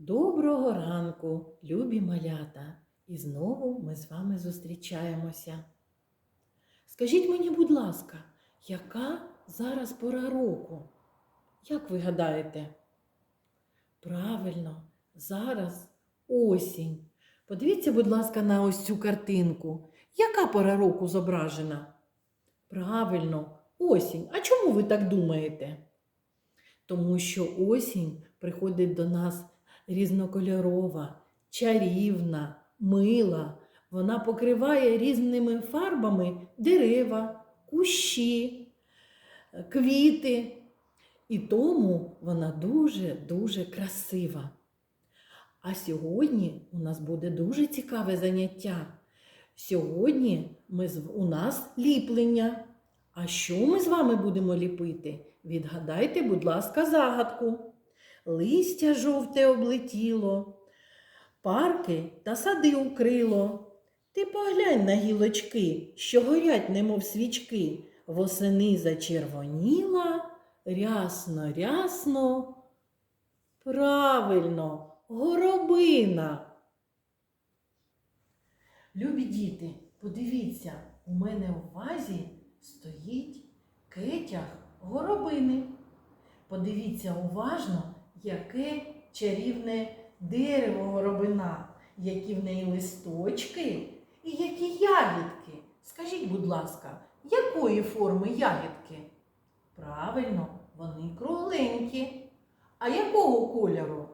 Доброго ранку, любі малята! І знову ми з вами зустрічаємося. Скажіть мені, будь ласка, яка зараз пора року? Як ви гадаєте? Правильно, зараз осінь. Подивіться, будь ласка, на ось цю картинку. Яка пора року зображена? Правильно, осінь. А чому ви так думаєте? Тому що осінь приходить до нас різнокольорова, чарівна, мила. Вона покриває різними фарбами дерева, кущі, квіти. І тому вона дуже-дуже красива. А сьогодні у нас буде дуже цікаве заняття. Сьогодні ми, у нас ліплення. А що ми з вами будемо ліпити? Відгадайте, будь ласка, загадку. Листя жовте облетіло, парки та сади укрило. Ти поглянь на гілочки, що горять, немов свічки. Восени зачервоніла, рясно, рясно. Правильно, горобина. Любі діти, подивіться, у мене в вазі стоїть кетяг горобини. Подивіться уважно, яке чарівне дерево горобина, які в неї листочки і які ягідки. Скажіть, будь ласка, якої форми ягідки? Правильно, вони кругленькі. А якого кольору?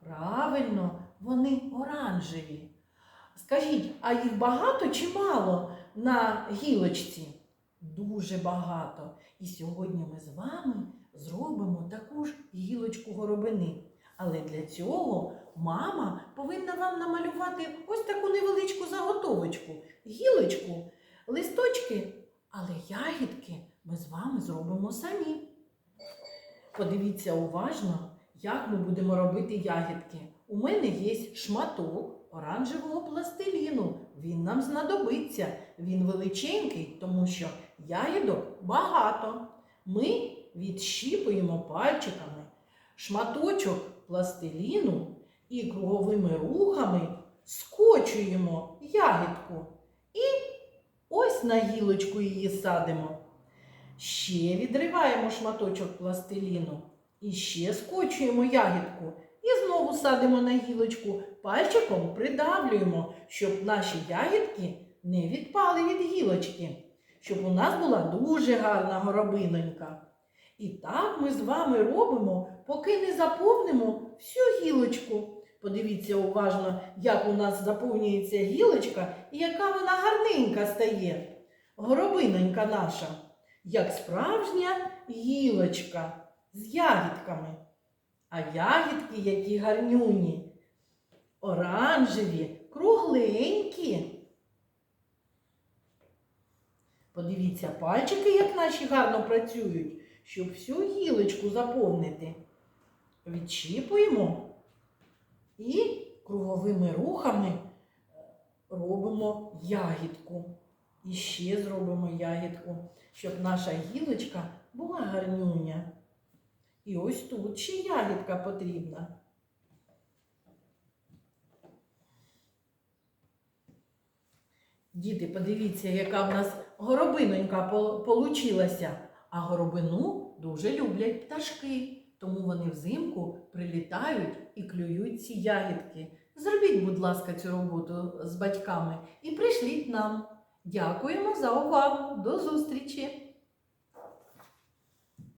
Правильно, вони оранжеві. Скажіть, а їх багато чи мало на гілочці? Дуже багато. І сьогодні ми з вами зробимо таку ж гілочку горобини. Але для цього мама повинна вам намалювати ось таку невеличку заготовочку. Гілочку, листочки, але ягідки ми з вами зробимо самі. Подивіться уважно, як ми будемо робити ягідки. У мене є шматок оранжевого пластиліну. Він нам знадобиться. Він величенький, тому що ягідок багато. Ми відщіпуємо пальчиками шматочок пластиліну і круговими рухами скочуємо ягідку. І ось на гілочку її садимо. Ще відриваємо шматочок пластиліну і ще скочуємо ягідку. І знову садимо на гілочку, пальчиком придавлюємо, щоб наші ягідки не відпали від гілочки, щоб у нас була дуже гарна горобинонька. І так ми з вами робимо, поки не заповнимо всю гілочку. Подивіться уважно, як у нас заповнюється гілочка і яка вона гарненька стає. Горобинонька наша, як справжня гілочка з ягідками. А ягідки, які гарнюні, оранжеві, кругленькі. Подивіться, пальчики, як наші гарно працюють, щоб всю гілочку заповнити. Відчіпуємо і круговими рухами е, робимо ягідку. І ще зробимо ягідку, щоб наша гілочка була гарнюня. І ось тут ще ягідка потрібна. Діти, подивіться, яка в нас горобинонька пол- получилася. А горобину дуже люблять пташки, тому вони взимку прилітають і клюють ці ягідки. Зробіть, будь ласка, цю роботу з батьками і прийшліть нам. Дякуємо за увагу. До зустрічі!